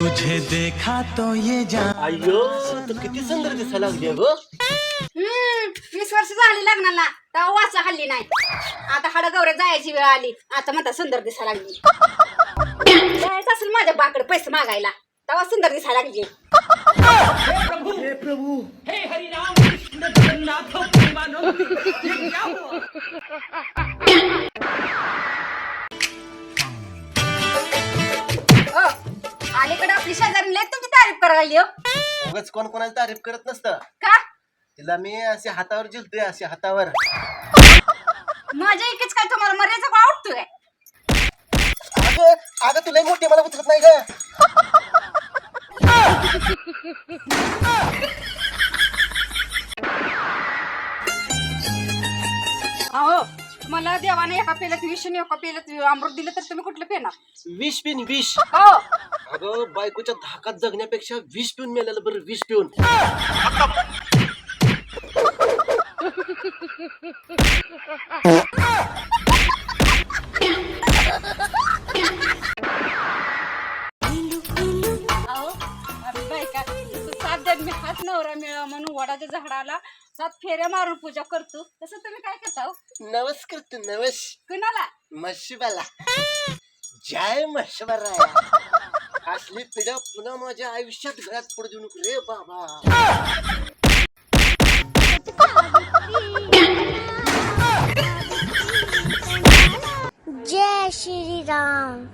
तुझे देखा तो ये जान अयो तू किती सुंदर दिसायला लागली ग. हम्म वीस वर्ष झाली लग्नाला. तेव्हा वाचा हल्ली नाही. आता हाड गौऱ्या जायची वेळ आली. आता म्हणता सुंदर दिसायला लागली. जायचं असेल माझ्या बाकडे पैसे मागायला. तेव्हा सुंदर दिसायला लागली. अलीकडे आपली शेजारी लय तुमची तारीफ करायला हो. उगाच कोण कोणाची तारीफ करत नसतं. का? तिला मी असे हातावर जिलतोय असे हातावर. माझ्या इकडेच काय तुम्हाला मर्यादा का आवडतोय अगं अगं तुला मोठी मला उचलत नाही ग. अहो मला देवाने एका पेल्यात विष आणि एका पेल्यात अमृत दिलं तर तुम्ही कुठलं पेणार? विष पिऊन विष. हो. अगं बायकोच्या धाकात जगण्यापेक्षा विष पिऊन मेलेलं बरं विष पिऊन. अहो आम्ही बायका जसं सात जन्मी हाच नवरा मिळावा म्हणून वडाच्या झाडाला सात फेऱ्या मारून पूजा करतो. तसं तुम्ही काय करता हो? नवस करतो नवस कुणाला? मशिबाला जय मशबराया असली पिढ्या पुन्हा माझ्या आयुष्यात घरात पडू देऊ नको रे बाबा. जय श्री राम